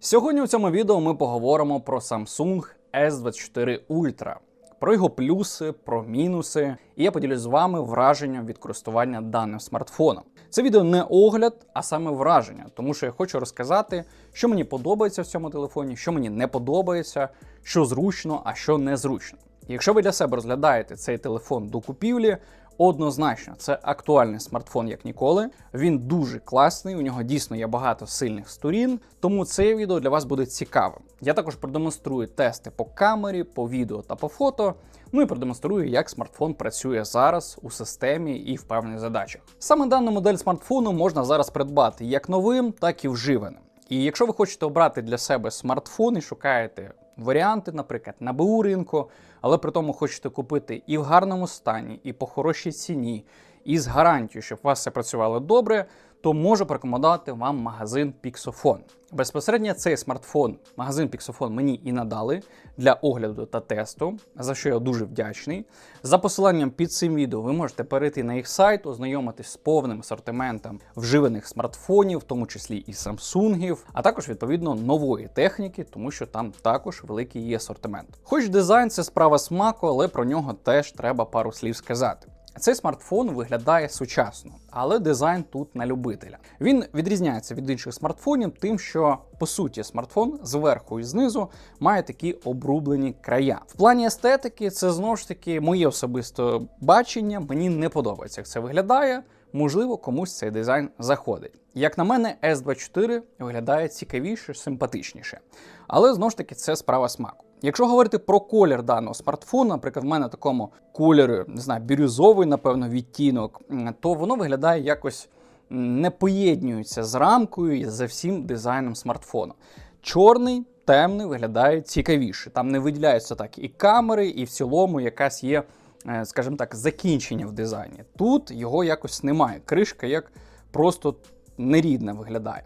Сьогодні у цьому відео ми поговоримо про Samsung S24 Ultra, про його плюси, про мінуси, і я поділюсь з вами враженням від користування даним смартфоном. Це відео не огляд, а саме враження, тому що я хочу розказати, що мені подобається в цьому телефоні, що мені не подобається, що зручно, а що незручно. Якщо ви для себе розглядаєте цей телефон до купівлі, однозначно це актуальний смартфон як ніколи. Він дуже класний, у нього дійсно є багато сильних сторін, тому це відео для вас буде цікавим. Я також продемонструю тести по камері, по відео та по фото. Ну і продемонструю, як смартфон працює зараз у системі і в певних задачах. Саме дану модель смартфону можна зараз придбати як новим, так і вживаним. І якщо ви хочете обрати для себе смартфон і шукаєте варіанти, наприклад, на БУ ринку, але при тому хочете купити і в гарному стані, і по хорошій ціні, і з гарантією, щоб у вас все працювало добре, то можу порекомендувати вам магазин Pixofon. Безпосередньо цей смартфон, магазин Pixofon мені і надали для огляду та тесту, за що я дуже вдячний. За посиланням під цим відео ви можете перейти на їх сайт, ознайомитись з повним асортиментом вживаних смартфонів, в тому числі і Samsung, а також відповідно нової техніки, тому що там також великий є асортимент. Хоч дизайн це справа смаку, але про нього теж треба пару слів сказати. Цей смартфон виглядає сучасно, але дизайн тут на любителя. Він відрізняється від інших смартфонів, тим, що по суті смартфон зверху і знизу має такі обрублені края. В плані естетики, це знову ж таки моє особисте бачення. Мені не подобається, як це виглядає. Можливо, комусь цей дизайн заходить. Як на мене, S24 виглядає цікавіше, симпатичніше. Але знову ж таки це справа смаку. Якщо говорити про колір даного смартфону, наприклад, в мене такому кольорі, не знаю, бірюзовий, напевно, відтінок, то воно виглядає якось не поєднюється з рамкою і за всім дизайном смартфону. Чорний, темний виглядає цікавіше. Там не виділяються так і камери, і в цілому якась є, е, скажімо так, закінчення в дизайні. Тут його якось немає. Кришка як просто нерідна виглядає.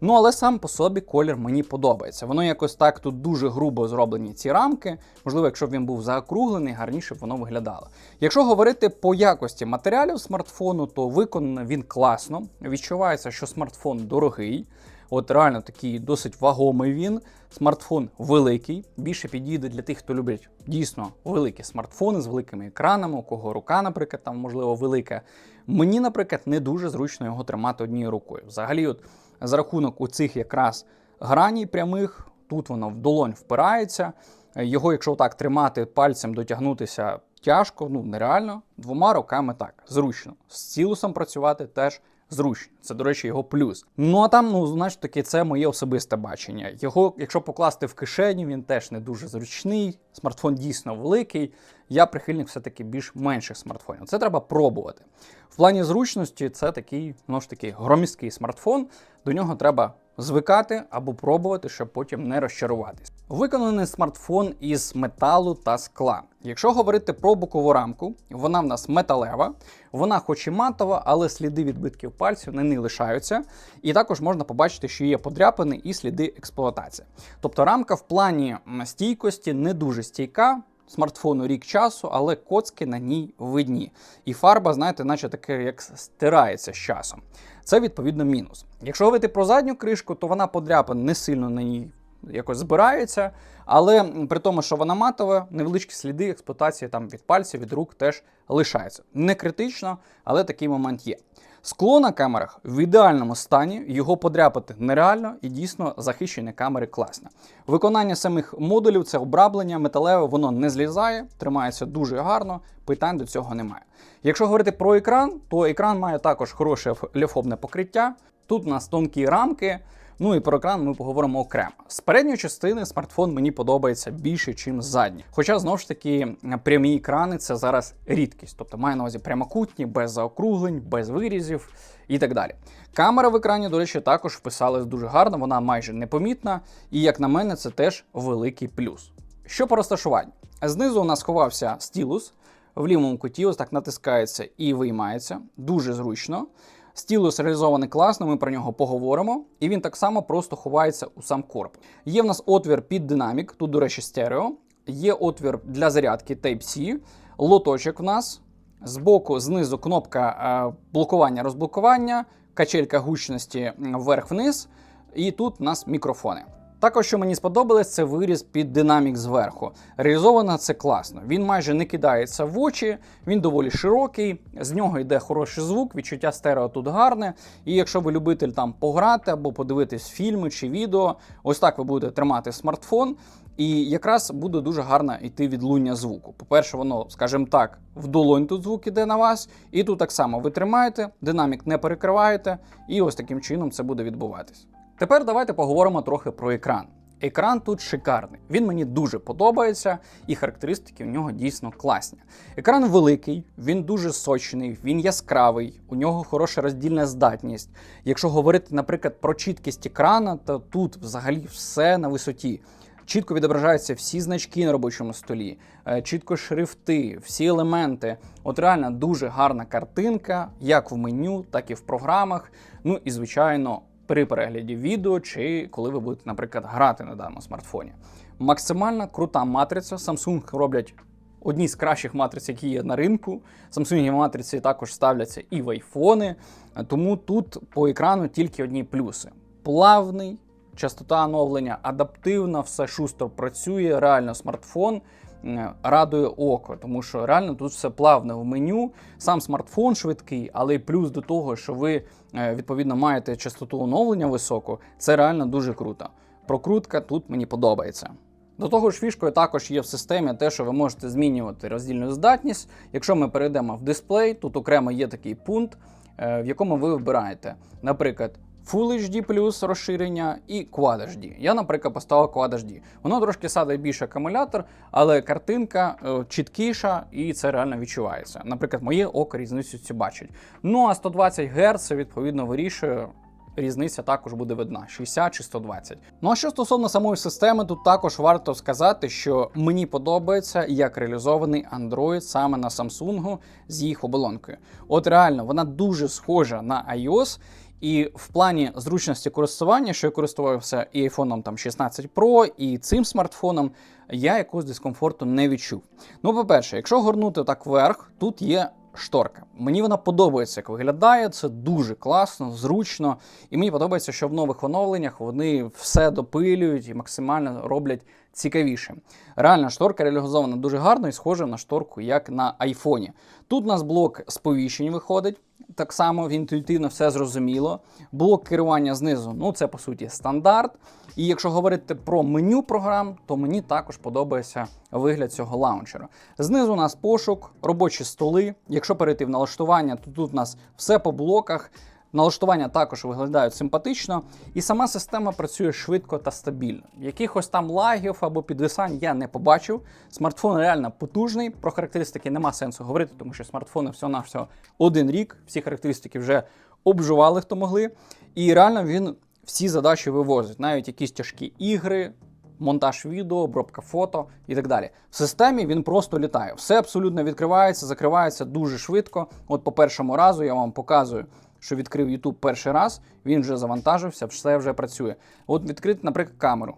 Ну, але сам по собі колір мені подобається. Воно якось так тут дуже грубо зроблені ці рамки. Можливо, якщо б він був заокруглений, гарніше б воно виглядало. Якщо говорити по якості матеріалів смартфону, то виконано він класно. Відчувається, що смартфон дорогий. От реально такий досить вагомий він. Смартфон великий, більше підійде для тих, хто любить дійсно великі смартфони з великими екранами, у кого рука, наприклад, там можливо велика. Мені, наприклад, не дуже зручно його тримати однією рукою. Взагалі, от за рахунок у цих якраз граній прямих, тут воно в долонь впирається. Його, якщо так тримати пальцем, дотягнутися тяжко, ну нереально. Двома руками так, зручно. З цілусом працювати теж зручно. Це, до речі, його плюс. Ну а там, ну, знаєш таки, це моє особисте бачення. Його, якщо покласти в кишені, він теж не дуже зручний. Смартфон дійсно великий. Я прихильник все-таки більш менших смартфонів. Це треба пробувати. В плані зручності це такий, ну ж таки, громісткий смартфон. До нього треба звикати або пробувати, щоб потім не розчаруватись. Виконаний смартфон із металу та скла. Якщо говорити про бокову рамку, вона в нас металева, вона хоч і матова, але сліди відбитків пальців на ній лишаються. І також можна побачити, що є подряпини і сліди експлуатації. Тобто рамка в плані стійкості не дуже стійка. Смартфону рік часу, але коцки на ній видні. І фарба, знаєте, наче таке як стирається з часом. Це відповідно мінус. Якщо говорити про задню кришку, то вона подряпана не сильно на ній якось збирається, але при тому, що вона матова, невеличкі сліди експлуатації там від пальців, від рук теж лишаються. Не критично, але такий момент є. Скло на камерах в ідеальному стані, його подряпати нереально і дійсно захищені камери класне. Виконання самих модулів це обраблення металеве, воно не злізає, тримається дуже гарно, питань до цього немає. Якщо говорити про екран, то екран має також хороше ліфобне покриття. Тут у нас тонкі рамки. Ну і про екран ми поговоримо окремо. З передньої частини смартфон мені подобається більше, ніж з задньої. Хоча знову ж таки прямі екрани це зараз рідкість, тобто має на увазі прямокутні, без заокруглень, без вирізів і так далі. Камера в екрані, до речі, також вписалась дуже гарно, вона майже непомітна, і як на мене, це теж великий плюс. Що по розташуванню? Знизу у нас ховався стілус. В лівому куті ось так натискається і виймається. Дуже зручно. Стілус реалізований класно, ми про нього поговоримо, і він так само просто ховається у сам корпус. Є в нас отвір під динамік, тут, до речі, стерео. Є отвір для зарядки Type-C, лоточок в нас. Збоку, знизу кнопка е, блокування-розблокування, качелька гучності вверх-вниз. І тут у нас мікрофони. Також, що мені сподобалось, це виріз під динамік зверху. Реалізовано це класно. Він майже не кидається в очі, він доволі широкий, з нього йде хороший звук, відчуття стерео тут гарне. І якщо ви любитель там пограти або подивитись фільми чи відео, ось так ви будете тримати смартфон. І якраз буде дуже гарно йти відлуння звуку. По-перше, воно, скажімо так, в долонь тут звук іде на вас, і тут так само ви тримаєте, динамік не перекриваєте, і ось таким чином це буде відбуватись. Тепер давайте поговоримо трохи про екран. Екран тут шикарний. Він мені дуже подобається, і характеристики у нього дійсно класні. Екран великий, він дуже сочний, він яскравий, у нього хороша роздільна здатність. Якщо говорити, наприклад, про чіткість екрана, то тут взагалі все на висоті. Чітко відображаються всі значки на робочому столі, е, чітко шрифти, всі елементи. От реально дуже гарна картинка, як в меню, так і в програмах. Ну і звичайно, при перегляді відео чи коли ви будете, наприклад, грати на даному смартфоні. Максимально крута матриця. Samsung роблять одні з кращих матриць, які є на ринку. Samsung матриці також ставляться і в айфони, тому тут по екрану тільки одні плюси: плавний. Частота оновлення адаптивна, все шустро працює, реально смартфон радує око, тому що реально тут все плавно в меню. Сам смартфон швидкий, але й плюс до того, що ви е, відповідно маєте частоту оновлення високу, це реально дуже круто. Прокрутка тут мені подобається. До того ж, фішкою також є в системі те, що ви можете змінювати роздільну здатність. Якщо ми перейдемо в дисплей, тут окремо є такий пункт, е, в якому ви вибираєте, наприклад. Full HD плюс розширення і Quad HD. Я, наприклад, поставив Quad HD. Воно трошки садить більше акумулятор, але картинка е, чіткіша і це реально відчувається. Наприклад, моє око різницю цю бачить. Ну а 120 Гц відповідно вирішує. Різниця також буде видна 60 чи 120. Ну а що стосовно самої системи, тут також варто сказати, що мені подобається, як реалізований Android саме на Samsung з їх оболонкою. От реально, вона дуже схожа на iOS. І в плані зручності користування, що я користувався і iPhone там 16 Pro, і цим смартфоном, я якогось дискомфорту не відчув. Ну, по-перше, якщо горнути так вверх, тут є шторка. Мені вона подобається, як виглядає. Це дуже класно, зручно. І мені подобається, що в нових оновленнях вони все допилюють і максимально роблять цікавіше. Реальна шторка реалізована дуже гарно і схожа на шторку, як на айфоні. Тут у нас блок сповіщень виходить. Так само інтуїтивно все зрозуміло. Блок керування знизу, ну це по суті стандарт. І якщо говорити про меню програм, то мені також подобається вигляд цього лаунчера. Знизу у нас пошук, робочі столи. Якщо перейти в налаштування, то тут у нас все по блоках. Налаштування також виглядають симпатично, і сама система працює швидко та стабільно. Якихось там лагів або підвисань я не побачив. Смартфон реально потужний. Про характеристики нема сенсу говорити, тому що смартфони всього на всього один рік. Всі характеристики вже обживали, хто могли. І реально він всі задачі вивозить, навіть якісь тяжкі ігри. Монтаж відео, обробка фото і так далі. В системі він просто літає. Все абсолютно відкривається, закривається дуже швидко. От по першому разу я вам показую, що відкрив YouTube перший раз, він вже завантажився, все вже працює. От відкрити, наприклад, камеру.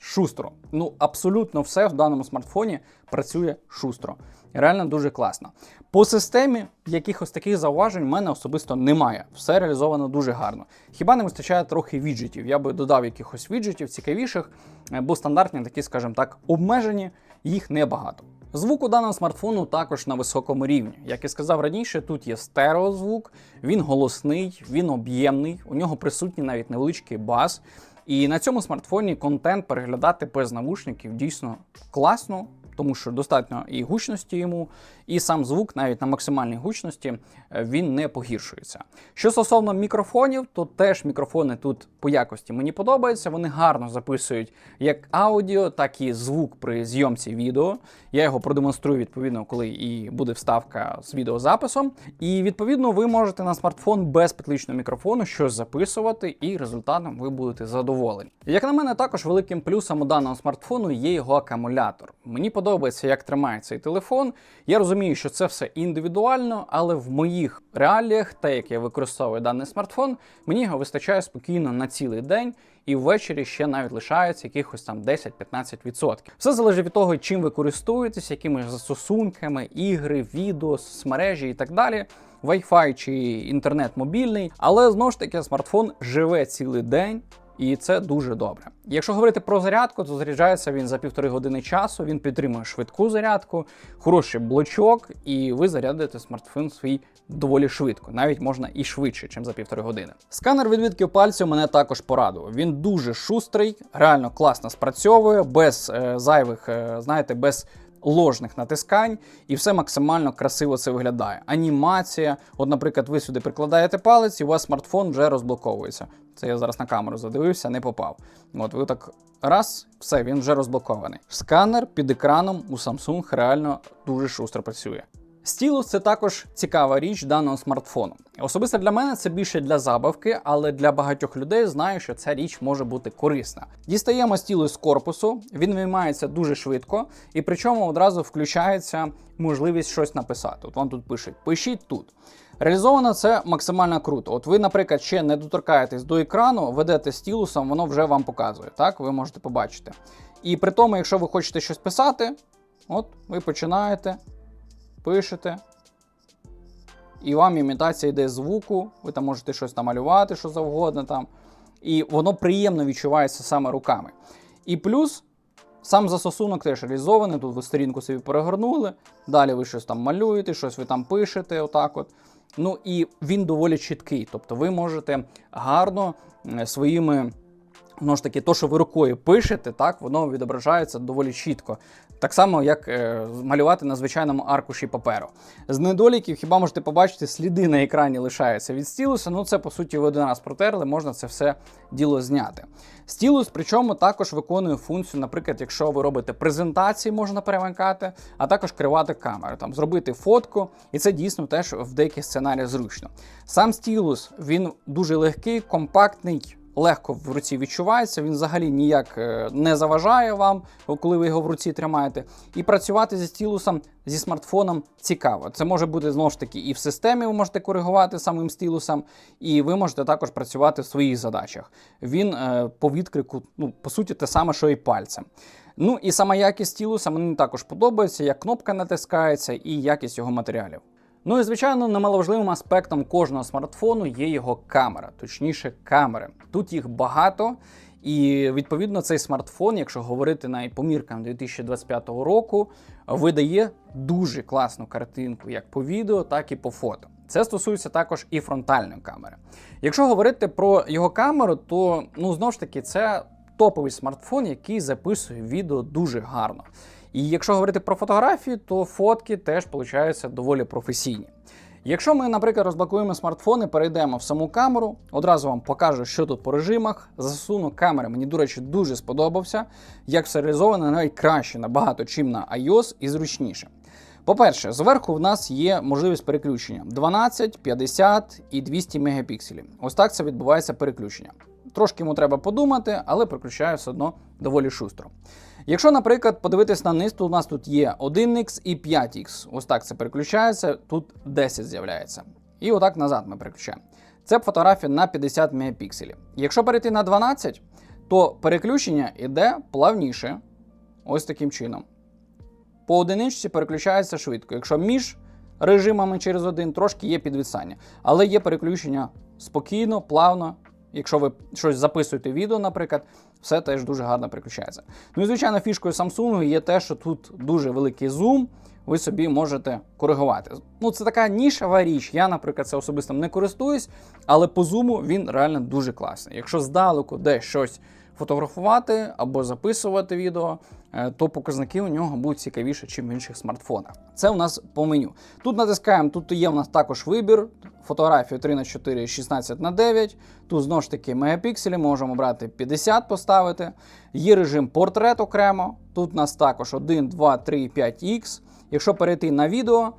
Шустро. Ну, абсолютно все в даному смартфоні працює шустро. Реально дуже класно. По системі якихось таких зауважень в мене особисто немає. Все реалізовано дуже гарно. Хіба не вистачає трохи віджитів? Я би додав якихось віджитів цікавіших, е, бо стандартні такі, скажімо так, обмежені, їх небагато. Звук у даного смартфону також на високому рівні. Як і сказав раніше, тут є стереозвук, він голосний, він об'ємний, у нього присутній навіть невеличкий бас. І на цьому смартфоні контент переглядати без навушників дійсно класно, тому що достатньо і гучності йому, і сам звук, навіть на максимальній гучності, е, він не погіршується. Що стосовно мікрофонів, то теж мікрофони тут по якості мені подобаються. Вони гарно записують як аудіо, так і звук при зйомці відео. Я його продемонструю відповідно, коли і буде вставка з відеозаписом. І відповідно ви можете на смартфон без петличного мікрофону щось записувати, і результатом ви будете задоволені. Як на мене, також великим плюсом у даного смартфону є його акумулятор. Мені подобається, як тримає цей телефон. Я розумію, що це все індивідуально, але в моїх реаліях, те, як я використовую даний смартфон, мені його вистачає спокійно на цілий день. І ввечері ще навіть лишається якихось там 10-15%. Все залежить від того, чим ви користуєтесь, якими застосунками, ігри, відео, соцмережі і так далі. Wi-Fi чи інтернет мобільний, але знову ж таки смартфон живе цілий день І це дуже добре. Якщо говорити про зарядку, то заряджається він за півтори години часу. Він підтримує швидку зарядку, хороший блочок, і ви зарядите смартфон свій доволі швидко, навіть можна і швидше, ніж за півтори години. Сканер відбитків пальців мене також порадував. Він дуже шустрий, реально класно спрацьовує, без е, зайвих, е, знаєте, без. Ложних натискань, і все максимально красиво це виглядає. Анімація. От, наприклад, ви сюди прикладаєте палець, і у вас смартфон вже розблоковується. Це я зараз на камеру задивився, не попав. От ви так раз, все, він вже розблокований. Сканер під екраном у Samsung реально дуже шустро працює. Стілус це також цікава річ даного смартфону. Особисто для мене це більше для забавки, але для багатьох людей знаю, що ця річ може бути корисна. Дістаємо стілус з корпусу, він виймається дуже швидко, і причому одразу включається можливість щось написати. От вам тут пишуть: пишіть тут. Реалізовано це максимально круто. От ви, наприклад, ще не доторкаєтесь до екрану, ведете стілусом, воно вже вам показує. Так, ви можете побачити. І при тому, якщо ви хочете щось писати, от ви починаєте пишете, і вам імітація йде звуку, ви там можете щось намалювати, що завгодно там. І воно приємно відчувається саме руками. І плюс сам застосунок теж реалізований. Тут ви сторінку собі перегорнули, далі ви щось там малюєте, щось ви там пишете. отак от. Ну і він доволі чіткий. Тобто ви можете гарно е, своїми. Воно ж таки, то, що ви рукою пишете, так, воно відображається доволі чітко. Так само, як е, малювати на звичайному аркуші паперу. З недоліків, хіба можете побачити, сліди на екрані лишаються від стілуса. Ну, це, по суті, ви один раз протерли, можна це все діло зняти. Стілус, причому також виконує функцію, наприклад, якщо ви робите презентації, можна перемикати, а також кривати камеру, там зробити фотку, і це дійсно теж в деяких сценаріях зручно. Сам стілус він дуже легкий, компактний легко в руці відчувається, він взагалі ніяк е, не заважає вам, коли ви його в руці тримаєте. І працювати зі стілусом, зі смартфоном цікаво. Це може бути знову ж таки і в системі, ви можете коригувати самим стілусом, і ви можете також працювати в своїх задачах. Він е, по відкрику, ну, по суті, те саме, що і пальцем. Ну і сама якість стілуса мені також подобається, як кнопка натискається, і якість його матеріалів. Ну і звичайно, немаловажливим аспектом кожного смартфону є його камера, точніше, камери. Тут їх багато, і відповідно цей смартфон, якщо говорити навіть по міркам 2025 року, видає дуже класну картинку як по відео, так і по фото. Це стосується також і фронтальної камери. Якщо говорити про його камеру, то ну знову ж таки це топовий смартфон, який записує відео дуже гарно. І якщо говорити про фотографії, то фотки теж получаються доволі професійні. Якщо ми, наприклад, розблокуємо смартфон і перейдемо в саму камеру, одразу вам покажу, що тут по режимах. Засунок камери мені, до речі, дуже сподобався. Як все реалізовано, навіть краще набагато, чим на iOS і зручніше. По-перше, зверху в нас є можливість переключення 12, 50 і 200 мегапікселів. Ось так це відбувається переключення. Трошки йому треба подумати, але переключає все одно доволі шустро. Якщо, наприклад, подивитись на низ, то у нас тут є 1х і 5х. Ось так це переключається, тут 10 з'являється. І отак назад ми переключаємо. Це фотографія на 50 мегапікселів. Якщо перейти на 12, то переключення йде плавніше. Ось таким чином. По одиничці переключається швидко. Якщо між режимами через один трошки є підвисання. Але є переключення спокійно, плавно. Якщо ви щось записуєте відео, наприклад, все теж дуже гарно переключається. Ну і звичайно, фішкою Samsung є те, що тут дуже великий зум, ви собі можете коригувати. Ну, це така нішева річ. Я, наприклад, це особисто не користуюсь, але по зуму він реально дуже класний. Якщо здалеку десь щось фотографувати або записувати відео, е, то показники у нього будуть цікавіше, ніж в інших смартфонах. Це у нас по меню. Тут натискаємо, тут є у нас також вибір. Фотографію 3 на 4 16 на 9 Тут знову ж таки мегапікселі, можемо брати 50 поставити. Є режим портрет окремо. Тут у нас також 1, 2, 3, 5Х. Якщо перейти на відео,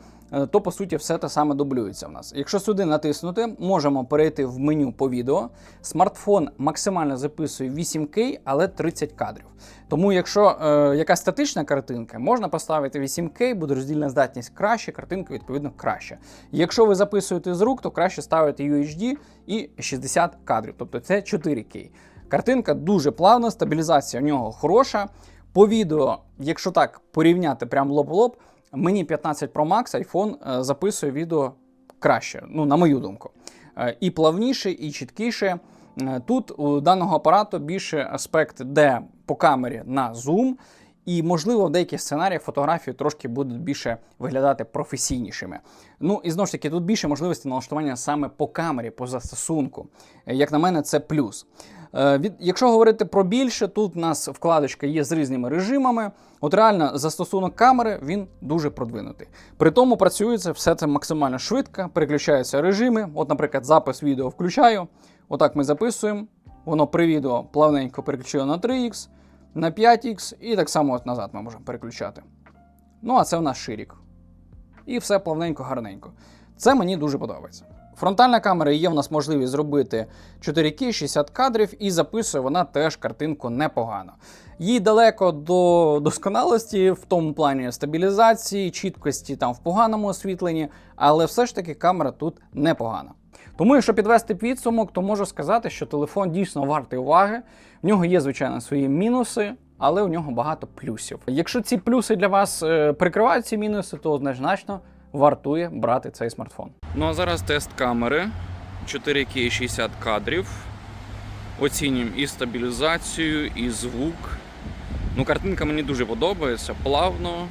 то по суті все те саме дублюється в нас. Якщо сюди натиснути, можемо перейти в меню по відео. Смартфон максимально записує 8К, але 30 кадрів. Тому, якщо е, якась статична картинка, можна поставити 8К, буде роздільна здатність краще, картинка відповідно краще. Якщо ви записуєте з рук, то краще ставити UHD і 60 кадрів, тобто це 4К. Картинка дуже плавна, стабілізація в нього хороша. По відео, якщо так порівняти прямо лоб лоб, Мені 15 Pro Max iPhone е, записує відео краще, ну, на мою думку. Е, і плавніше, і чіткіше. Е, Тут у даного апарату більше аспект, де по камері на зум, і, можливо, в деяких сценаріях фотографії трошки будуть більше виглядати професійнішими. Ну і знову ж таки, тут більше можливості налаштування саме по камері, по застосунку. Як на мене, це плюс. Е, Від, якщо говорити про більше, тут у нас вкладочка є з різними режимами. От реально застосунок камери він дуже продвинутий. При тому працюється все це максимально швидко, переключаються режими. От, наприклад, запис відео включаю. Отак ми записуємо. Воно при відео плавненько переключило на 3х, на 5х і так само от назад ми можемо переключати. Ну, а це в нас ширік. І все плавненько, гарненько. Це мені дуже подобається. Фронтальна камера є в нас можливість зробити 4К 60 кадрів, і записує вона теж картинку непогано. Їй далеко до досконалості в тому плані стабілізації, чіткості там в поганому освітленні, але все ж таки камера тут непогана. Тому, якщо підвести підсумок, то можу сказати, що телефон дійсно вартий уваги. В нього є, звичайно, свої мінуси, але у нього багато плюсів. Якщо ці плюси для вас е, прикривають ці мінуси, то однозначно вартує брати цей смартфон. Ну а зараз тест камери 4К 60 кадрів. Оцінюємо і стабілізацію, і звук. Ну, картинка мені дуже подобається. Плавно,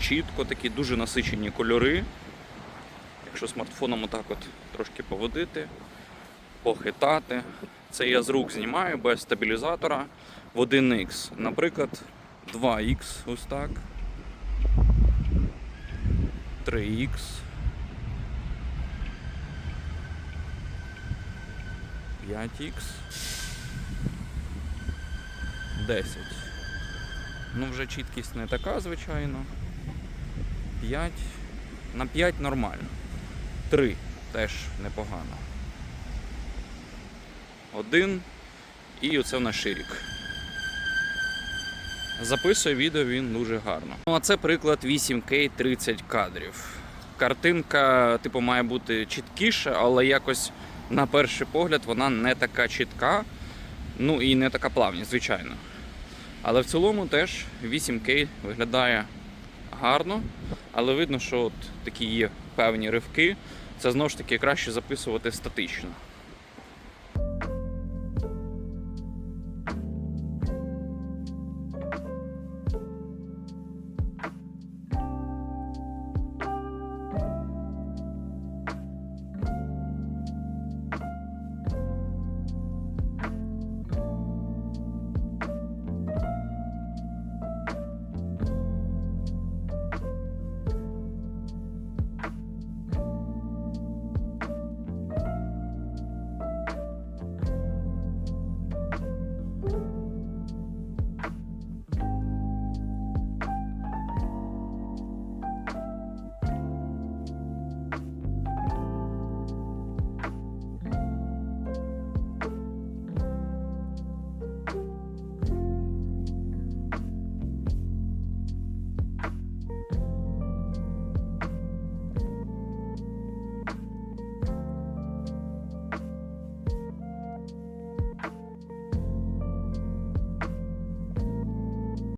чітко, такі дуже насичені кольори. Якщо смартфоном отак от трошки поводити, похитати. Це я з рук знімаю без стабілізатора в 1х. Наприклад, 2х ось так. 3х. 5х. 10. Ну, вже чіткість не така, звичайно. 5. На 5 нормально. 3 теж непогано. 1. І оце в нас ширік. Записує відео він дуже гарно. Ну, а це приклад 8К 30 кадрів. Картинка, типу, має бути чіткіша, але якось на перший погляд вона не така чітка. Ну і не така плавність, звичайно. Але в цілому теж 8К виглядає гарно, але видно, що от такі є певні ривки. Це знову ж таки краще записувати статично.